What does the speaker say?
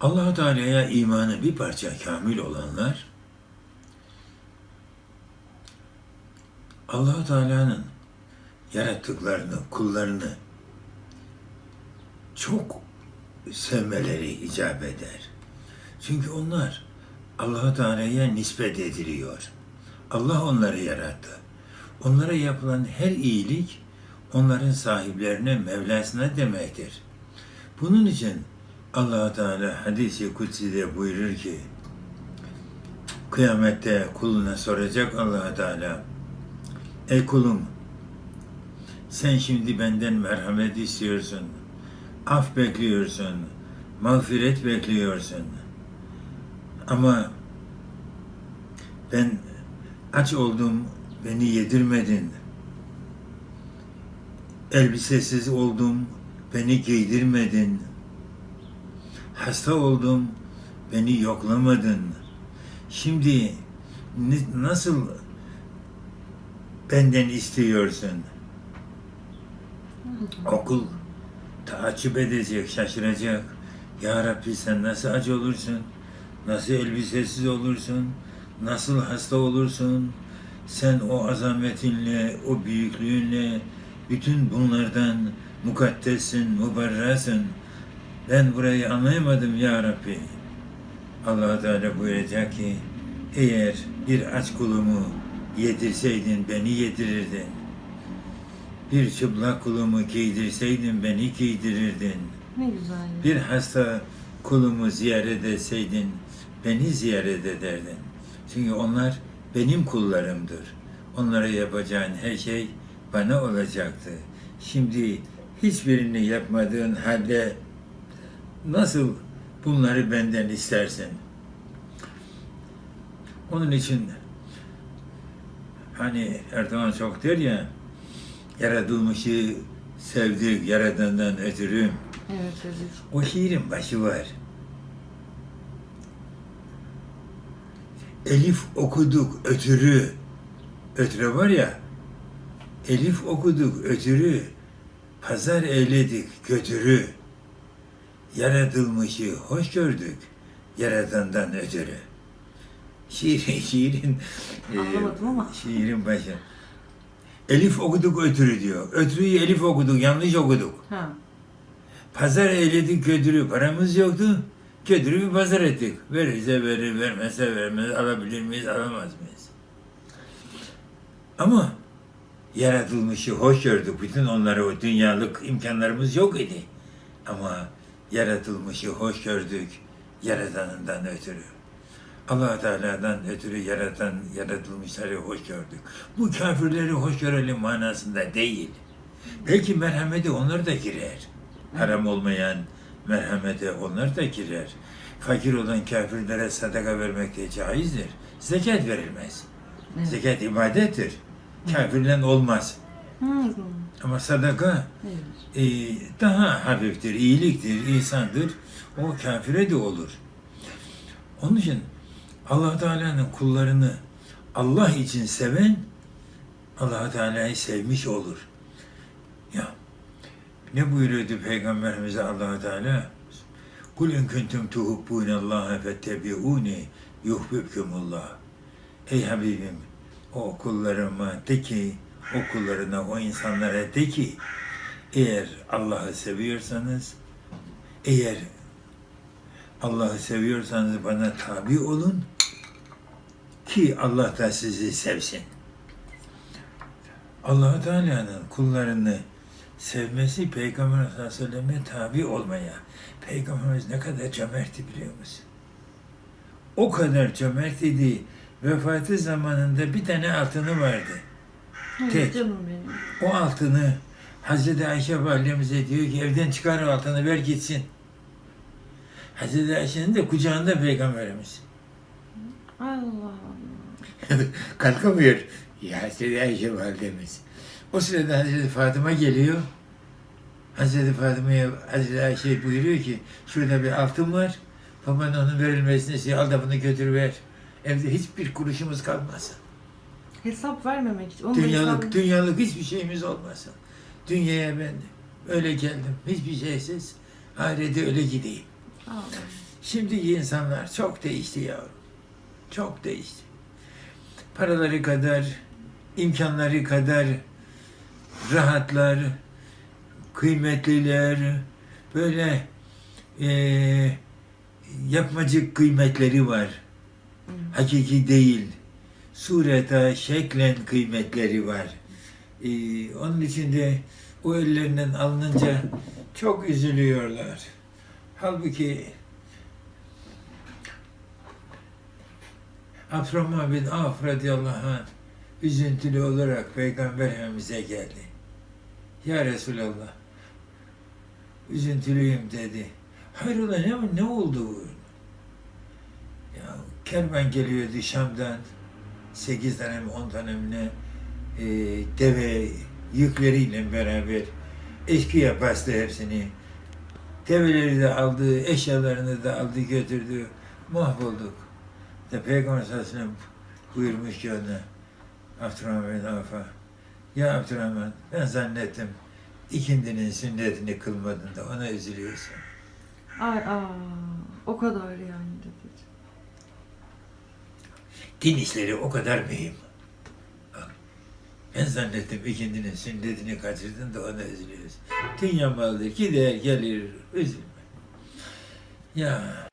allah Teala'ya imanı bir parça kamil olanlar allah Teala'nın yarattıklarını, kullarını çok sevmeleri icap eder. Çünkü onlar allah Teala'ya nispet ediliyor. Allah onları yarattı. Onlara yapılan her iyilik onların sahiplerine, Mevlasına demektir. Bunun için allah Teala hadisi kutsi'de buyurur ki kıyamette kuluna soracak allah Teala Ey kulum sen şimdi benden merhamet istiyorsun, af bekliyorsun, mağfiret bekliyorsun. Ama ben aç oldum, beni yedirmedin. Elbisesiz oldum, beni giydirmedin. Hasta oldum, beni yoklamadın. Şimdi nasıl benden istiyorsun? Okul takip edecek, şaşıracak. Ya Rabbi sen nasıl acı olursun? Nasıl elbisesiz olursun? Nasıl hasta olursun? Sen o azametinle, o büyüklüğünle bütün bunlardan mukaddessin, mübarrasın. Ben burayı anlayamadım ya Rabbi. allah Teala buyuracak ki eğer bir aç kulumu yedirseydin beni yedirirdin. Bir çıplak kulumu giydirseydin beni giydirirdin. Ne güzel. Bir hasta kulumu ziyaret etseydin beni ziyaret ederdin. Çünkü onlar benim kullarımdır. Onlara yapacağın her şey bana olacaktı. Şimdi hiçbirini yapmadığın halde nasıl bunları benden istersin? Onun için hani Erdoğan çok der ya yaratılmışı sevdik yaradandan ötürü. Evet evet. O şiirin başı var. Elif okuduk ötürü. Ötürü var ya. Elif okuduk ötürü. Pazar eyledik götürü. Yaratılmışı hoş gördük. Yaradandan ötürü. Şiirin, şiirin, e, ama. şiirin başı. Elif okuduk ötürü diyor. Ötürüyü elif okuduk, yanlış okuduk. Ha. Pazar eyledik ködürü. Paramız yoktu. Ködürü bir pazar ettik. Verirse verir, vermezse vermez. Alabilir miyiz, alamaz mıyız? Ama yaratılmışı hoş gördük. Bütün onlara o dünyalık imkanlarımız yok idi. Ama yaratılmışı hoş gördük. Yaratanından ötürü. allah Teala'dan ötürü yaratan, yaratılmışları hoş gördük. Bu kafirleri hoş görelim manasında değil. Belki merhameti onlar da girer. Haram olmayan merhamete onlar da girer. Fakir olan kafirlere sadaka vermek de caizdir. Zekat verilmez. Evet. Zekat ibadettir. Kafirlen olmaz. Ama sadaka e, daha hafiftir, iyiliktir, ihsandır. O kafire de olur. Onun için allah Teala'nın kullarını Allah için seven allah Teala'yı sevmiş olur. Ya ne buyuruyordu Peygamberimize allah Teala? Kul in kuntum tuhubbunallaha fettebi'uni yuhbibkumullah. Ey Habibim o kullarıma de ki o kullarına, o insanlara de ki eğer Allah'ı seviyorsanız eğer Allah'ı seviyorsanız bana tabi olun ki Allah da sizi sevsin. allah Teala'nın kullarını sevmesi Peygamber sallallahu aleyhi ve selleme tabi olmaya. Peygamberimiz ne kadar cömertti biliyor musun? O kadar cömert idi. Vefatı zamanında bir tane altını vardı. Tek. canım benim. O altını Hazreti Ayşe validemize diyor ki evden çıkar o altını ver gitsin. Hazreti Ayşe'nin de kucağında peygamberimiz. Allah Allah. Kalkamıyor. Ya Hazreti Ayşe validemiz. O sırada Hazreti Fatıma geliyor. Hazreti Fatıma'ya Hazreti Ayşe buyuruyor ki şurada bir altın var. Baban onun verilmesini istiyor. Al da bunu götür ver. Evde hiçbir kuruşumuz kalmasın. Hesap vermemek için. Onun da Dünyalık, hesabı- dünyalık hiçbir şeyimiz olmasın. Dünyaya ben öyle geldim. Hiçbir şeysiz. Ahirete öyle gideyim. Şimdiki insanlar çok değişti yavrum. Çok değişti. Paraları kadar, imkanları kadar rahatlar, kıymetliler, böyle eee yapmacık kıymetleri var. Hakiki değil. Sureta, şeklen kıymetleri var. Ee, onun için de o ellerinden alınınca çok üzülüyorlar. Halbuki Abdurrahman bin Avf radıyallahu anh üzüntülü olarak Peygamber Efendimiz'e geldi. Ya Resulallah üzüntülüyüm dedi. Hayrola ne, ne oldu? Ya kervan geliyordu Şam'dan. Sekiz tane mi on tane mi ne e, deve yükleriyle beraber eşkıya bastı hepsini. Develeri de aldı, eşyalarını da aldı götürdü. Mahvolduk. De Peygamber sallallahu buyurmuş ki ona Abdurrahman bin Avf'a Ya Abdurrahman ben zannettim ikindinin sünnetini kılmadın da ona üzülüyorsun. Ay aa, o kadar yani. Din işleri o kadar mühim. Bak, Ben zannettim ikindinin sünnetini kaçırdın da ona üzülüyorsun. Dünya malıdır gider gelir üzülme. Ya